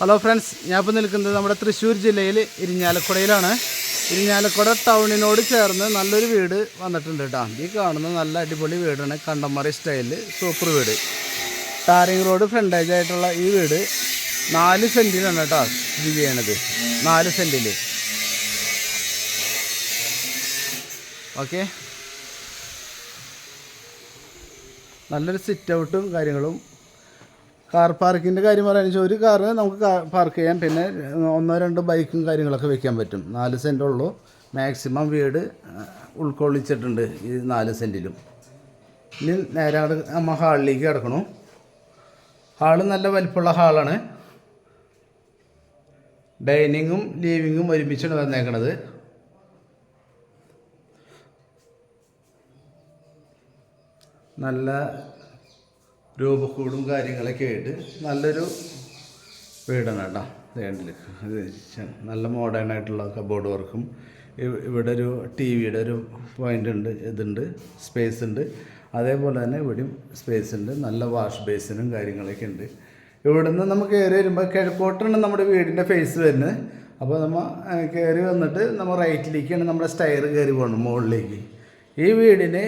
Hello friends ഞാൻ ഇപ്പോൾ നിൽക്കുന്നത് നമ്മുടെ തൃശ്ശൂർ ജില്ലയിൽ ഇരിഞ്ഞാലക്കുടയിലാണ്. ഇരിഞ്ഞാലക്കുട ടൗണിനോട് ചേർന്ന് നല്ലൊരു വീട് വന്നിട്ടുണ്ട് കേട്ടോ ഈ കാണുന്ന നല്ല അടിപൊളി വീടാണ് കണ്ടംമറി സ്റ്റൈലിൽ സൂപ്പർ വീട്. ടാറിങ് റോഡ് ഫ്രണ്ടേജ് ആയിട്ടുള്ള ഈ വീട് നാല് സെന്റിലാണ് കേട്ടോ സ്ഥിതി ചെയ്യണത്. നാല് സെന്റിൽ ഓക്കെ നല്ലൊരു സിറ്റ് ഔട്ടും കാര്യങ്ങളും കാർ പാർക്കിന്റെ കാര്യം പറയുകയാണെന്ന് ഒരു കാർ നമുക്ക് പാർക്ക് ചെയ്യാം പിന്നെ ഒന്നോ രണ്ടോ ബൈക്കും കാര്യങ്ങളൊക്കെ വെക്കാൻ പറ്റും. നാല് സെന്റേ ഉള്ളൂ. മാക്സിമം വീട് ഉൾക്കൊള്ളിച്ചിട്ടുണ്ട് ഈ നാല് സെന്റിലും ഇനി നേരെ നമ്മൾ ഹാളിലേക്ക് കിടക്കണം. ഹാൾ നല്ല വലിപ്പമുള്ള ഹാളാണ് ഡൈനിങ്ങും ലീവിങ്ങും ഒരുമിച്ചാണ് വന്നേക്കണത്. നല്ല രൂപക്കൂടും കാര്യങ്ങളൊക്കെ ആയിട്ട് നല്ലൊരു വീടാണ് കേട്ടോ വേണ്ടിൽ നല്ല മോഡേൺ ആയിട്ടുള്ള കബോർഡ് വർക്കും ഇവിടെ ഒരു ടി വിയുടെ ഒരു പോയിന്റ് ഉണ്ട് ഇതുണ്ട് സ്പേസ് ഉണ്ട്. അതേപോലെ തന്നെ ഇവിടെയും സ്പേസ് ഉണ്ട്. നല്ല വാഷ് ബേസിനും കാര്യങ്ങളൊക്കെ ഉണ്ട്. ഇവിടുന്ന് നമുക്ക് കയറി വരുമ്പോൾ കിഴക്കോട്ടാണ് നമ്മുടെ വീടിന്റെ ഫേസ് വരുന്നത്. അപ്പോൾ നമ്മൾ കയറി വന്നിട്ട് നമ്മൾ റൈറ്റിലേക്കാണ് നമ്മുടെ സ്റ്റയർ കയറി പോകണം മുകളിലേക്ക് ഈ വീടിന്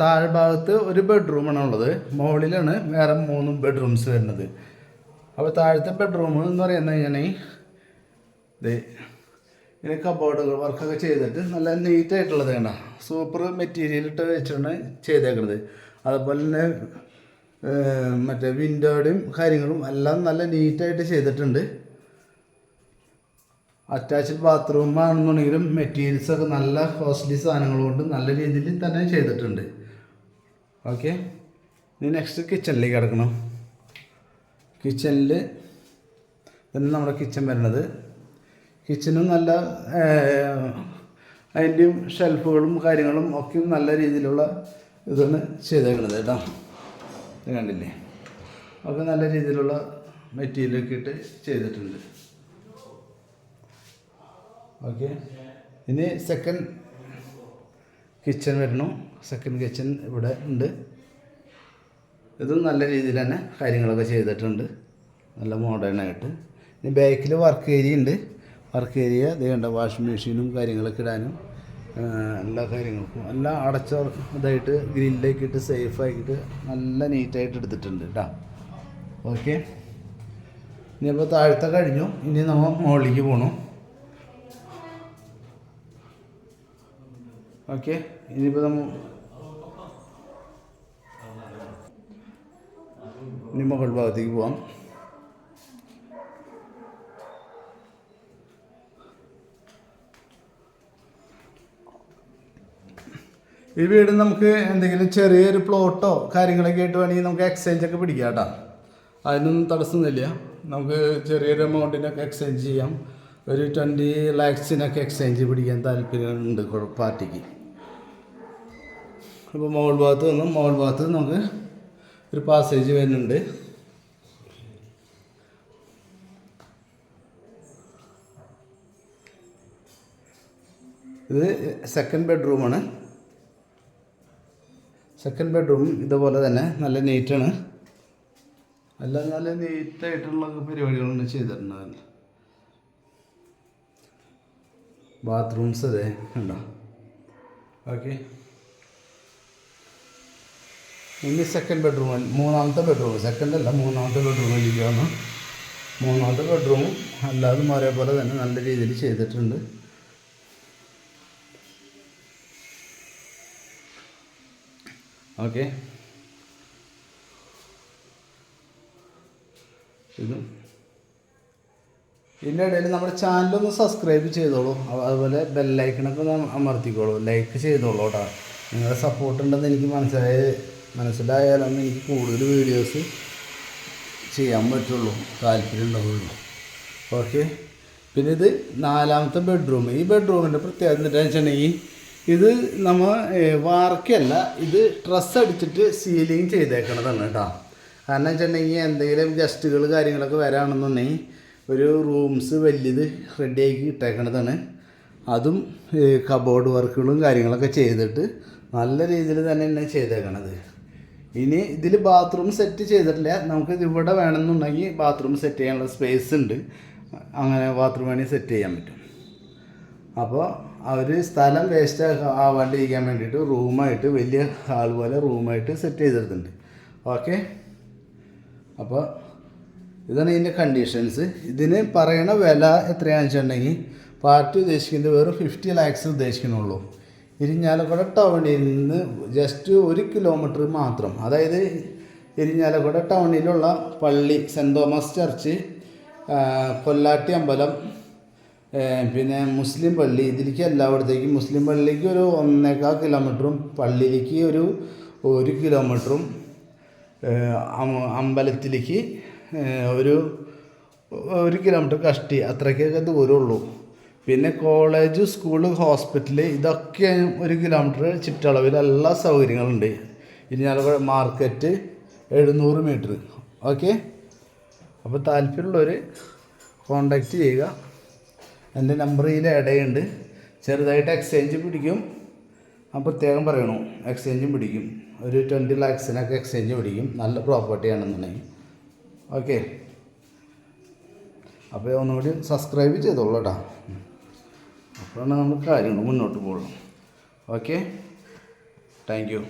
താഴ്ഭാഗത്ത് ഒരു ബെഡ്റൂമാണ് ഉള്ളത്. മുകളിലാണ് വേറെ മൂന്ന് ബെഡ്റൂംസ് വരുന്നത്. അപ്പോൾ താഴത്തെ ബെഡ്റൂം എന്ന് പറയുന്നത് കഴിഞ്ഞാൽ ഇത് ഇതിന് കബോർഡുകൾ വർക്കൊക്കെ ചെയ്തിട്ട് നല്ല നീറ്റായിട്ടുള്ളത് വേണ്ട സൂപ്പർ മെറ്റീരിയൽ ഇട്ട് വെച്ചാണ് ചെയ്തേക്കുന്നത് അതുപോലെ തന്നെ മറ്റേ വിൻഡോയുടെയും കാര്യങ്ങളും എല്ലാം നല്ല നീറ്റായിട്ട് ചെയ്തിട്ടുണ്ട്. അറ്റാച്ച്ഡ് ബാത്റൂം ആണെന്നുണ്ടെങ്കിലും മെറ്റീരിയൽസ് ഒക്കെ നല്ല കോസ്റ്റ്ലി സാധനങ്ങൾ കൊണ്ട് നല്ല രീതിയിൽ തന്നെ ചെയ്തിട്ടുണ്ട്. ഓക്കെ ഇനി നെക്സ്റ്റ് കിച്ചണിലേക്ക് കിടക്കണം. കിച്ചണിൽ തന്നെ നമ്മുടെ കിച്ചൺ വരുന്നത്. കിച്ചനും നല്ല അതിന്റെയും ഷെൽഫുകളും കാര്യങ്ങളും ഒക്കെ നല്ല രീതിയിലുള്ള ഇതാണ് ചെയ്തേക്കുന്നത് കേട്ടോ. ഇത് കണ്ടില്ലേ? ഒക്കെ നല്ല രീതിയിലുള്ള മെറ്റീരിയലൊക്കെ ഇട്ട് ചെയ്തിട്ടുണ്ട്. ഓക്കെ ഇനി സെക്കൻഡ് കിച്ചൺ വരണു സെക്കൻഡ് കിച്ചൺ ഇവിടെ ഉണ്ട്. ഇതും നല്ല രീതിയിൽ തന്നെ കാര്യങ്ങളൊക്കെ ചെയ്തിട്ടുണ്ട്. നല്ല മോഡേൺ ആയിട്ട്. ഇനി ബാക്കിൽ വർക്ക് ഏരിയ ഉണ്ട്. വർക്ക് ഏരിയ ഇത് കണ്ട വാഷിംഗ് മെഷീനും കാര്യങ്ങളൊക്കെ ഇടാനും എല്ലാ കാര്യങ്ങൾക്കും. എല്ലാം അടച്ച ഇതായിട്ട് ഗ്രില്ലേക്ക് ഇട്ട് സേഫ് ആക്കിയിട്ട് നല്ല നീറ്റായിട്ട് എടുത്തിട്ടുണ്ട് കേട്ടോ ഓക്കെ ഇനിയിപ്പോൾ താഴത്തെ കഴിഞ്ഞു. ഇനി നമ്മൾ മുകളിലേക്ക് പോകണം ഓക്കെ ഇനിയിപ്പോൾ നമ്മൾ ഇനി മുകൾ ഭാഗത്തേക്ക് പോവാം. ഈ വീട് നമുക്ക് എന്തെങ്കിലും ചെറിയൊരു പ്ലോട്ടോ കാര്യങ്ങളൊക്കെ ആയിട്ട് വേണമെങ്കിൽ നമുക്ക് എക്സ്ചേഞ്ച് ഒക്കെ പിടിക്കാം കേട്ടോ. അതിനൊന്നും തടസ്സമൊന്നുമില്ല. നമുക്ക് ചെറിയൊരു എമൗണ്ടിനൊക്കെ എക്സ്ചേഞ്ച് ചെയ്യാം. ഒരു ട്വന്റി ലാക്സിനൊക്കെ എക്സ്ചേഞ്ച് പിടിക്കാൻ താല്പര്യമുണ്ട് പാർട്ടിക്ക്. അപ്പോൾ മോൾ ഭാഗത്ത് വന്നു മോൾ ഭാഗത്ത് നമുക്ക് ഒരു പാസേജ് വരുന്നുണ്ട്. ഇത് സെക്കൻഡ് ബെഡ്റൂമാണ് സെക്കൻഡ് ബെഡ്റൂം ഇതുപോലെ തന്നെ നല്ല നീറ്റാണ് എല്ലാം നല്ല നീറ്റായിട്ടുള്ള പരിപാടികളാണ് ചെയ്തിട്ടുണ്ടാകുന്നത് ബാത്റൂംസ് അതെ ഉണ്ടോ ഓക്കെ ഇനി സെക്കൻഡ് ബെഡ്റൂം മൂന്നാമത്തെ ബെഡ്റൂം സെക്കൻഡ് അല്ല മൂന്നാമത്തെ ബെഡ്റൂം ബെഡ്റൂമിലേക്കാണ് മൂന്നാമത്തെ ബെഡ്റൂമും അല്ലാതും ഒരേപോലെ തന്നെ നല്ല രീതിയിൽ ചെയ്തിട്ടുണ്ട്. ഓക്കെ ഇതും. ഇതിന്റെ ഇടയിൽ നമ്മുടെ ചാനലൊന്ന് സബ്സ്ക്രൈബ് ചെയ്തോളൂ. അതുപോലെ ബെല്ലൈക്കണൊക്കെ ഒന്ന് അമർത്തിക്കോളൂ. ലൈക്ക് ചെയ്തോളൂ കേട്ടോ. നിങ്ങളുടെ സപ്പോർട്ട് ഉണ്ടെന്ന് എനിക്ക് മനസ്സിലായ. മനസ്സിലായാലൊന്ന് എനിക്ക് കൂടുതൽ വീഡിയോസ് ചെയ്യാൻ പറ്റുള്ളൂ താല്പര്യം ഉണ്ടാവുള്ളൂ. ഓക്കെ പിന്നെ ഇത് നാലാമത്തെ ബെഡ്റൂം ഈ ബെഡ്റൂമിന്റെ പ്രത്യേകത എന്താണെന്ന് വെച്ചിട്ടുണ്ടെങ്കിൽ ഇത് നമ്മൾ വാർക്കല്ല ഇത് ഡ്രസ്സ് അടിച്ചിട്ട് സീലിങ് ചെയ്തേക്കണതാണ് കേട്ടോ. കാരണം വെച്ചിട്ടുണ്ടെങ്കിൽ എന്തെങ്കിലും ഗസ്റ്റുകൾ കാര്യങ്ങളൊക്കെ വരാണെന്നുണ്ടെങ്കിൽ ഒരു റൂംസ് വലിയത് റെഡിയാക്കി ഇട്ടേക്കണതാണ്. അതും കബോർഡ് വർക്കുകളും കാര്യങ്ങളൊക്കെ ചെയ്തിട്ട് നല്ല രീതിയിൽ തന്നെ തന്നെ ചെയ്തേക്കണത്. ഇനി ഇതിൽ ബാത്റൂം സെറ്റ് ചെയ്തിട്ടില്ല. നമുക്ക് ഇവിടെ വേണമെന്നുണ്ടെങ്കിൽ ബാത്റൂം സെറ്റ് ചെയ്യാനുള്ള സ്പേസ് ഉണ്ട്. അങ്ങനെ ബാത്റൂം വേണമെങ്കിൽ സെറ്റ് ചെയ്യാൻ പറ്റും. അപ്പോൾ അവർ സ്ഥലം വേസ്റ്റ് ആവാണ്ടിരിക്കാൻ വേണ്ടിയിട്ട് റൂമായിട്ട് വലിയ ഹാൾ പോലെ റൂമായിട്ട് സെറ്റ് ചെയ്തിട്ടുണ്ട് ഓക്കെ അപ്പോൾ ഇതാണ് ഇതിന്റെ കണ്ടീഷൻസ് ഇതിന് പറയണ വില എത്രയാണെന്ന് വെച്ചിട്ടുണ്ടെങ്കിൽ പാർട്ടി ഉദ്ദേശിക്കുന്നത് വെറും ഫിഫ്റ്റി ലാക്സ് ഉദ്ദേശിക്കുന്നുള്ളൂ. ഇരിഞ്ഞാലക്കുട ടൗണിൽ നിന്ന് ജസ്റ്റ് ഒരു കിലോമീറ്റർ മാത്രം. അതായത് ഇരിഞ്ഞാലക്കുട ടൗണിലുള്ള പള്ളി സെന്റ് തോമസ് ചർച്ച് കൊല്ലാട്ടി അമ്പലം പിന്നെ മുസ്ലിം പള്ളി. ഇതിലേക്ക് എല്ലായിടത്തേക്കും മുസ്ലിം പള്ളിക്ക് ഒരു ഒന്നേക്കാൽ കിലോമീറ്ററും പള്ളിയിലേക്ക് ഒരു ഒരു കിലോമീറ്ററും അമ്പലത്തിലേക്ക് ഒരു ഒരു കിലോമീറ്റർ കഷ്ടി. അത്രയ്ക്കൊക്കെ ദൂരമുള്ളൂ. പിന്നെ കോളേജ് സ്കൂൾ ഹോസ്പിറ്റൽ ഇതൊക്കെ ഒരു കിലോമീറ്റർ ചുറ്റളവിൽ എല്ലാ സൗകര്യങ്ങളുണ്ട്. ഇരിഞ്ഞാലക്കുട മാർക്കറ്റ് എഴുന്നൂറ് മീറ്റർ ഓക്കെ അപ്പോൾ താല്പര്യമുള്ളവർ കോണ്ടാക്റ്റ് ചെയ്യുക. എന്റെ നമ്പർ ഇതിൽ ഇടയുണ്ട്. ചെറുതായിട്ട് എക്സ്ചേഞ്ച് പിടിക്കും. ആ പ്രത്യേകം പറയണു എക്സ്ചേഞ്ചും പിടിക്കും. ഒരു ട്വന്റി ലാക്സിനൊക്കെ എക്സ്ചേഞ്ച് പിടിക്കും. നല്ല പ്രോപ്പർട്ടി ആണെന്നുണ്ടെങ്കിൽ. ഓക്കെ അപ്പോൾ ഒന്നുകൂടി സബ്സ്ക്രൈബ് ചെയ്തോളൂ കേട്ടോ. അപ്പോഴാണ് നമ്മൾ കാര്യങ്ങൾ മുന്നോട്ട് പോകുള്ളൂ ഓക്കെ? Thank you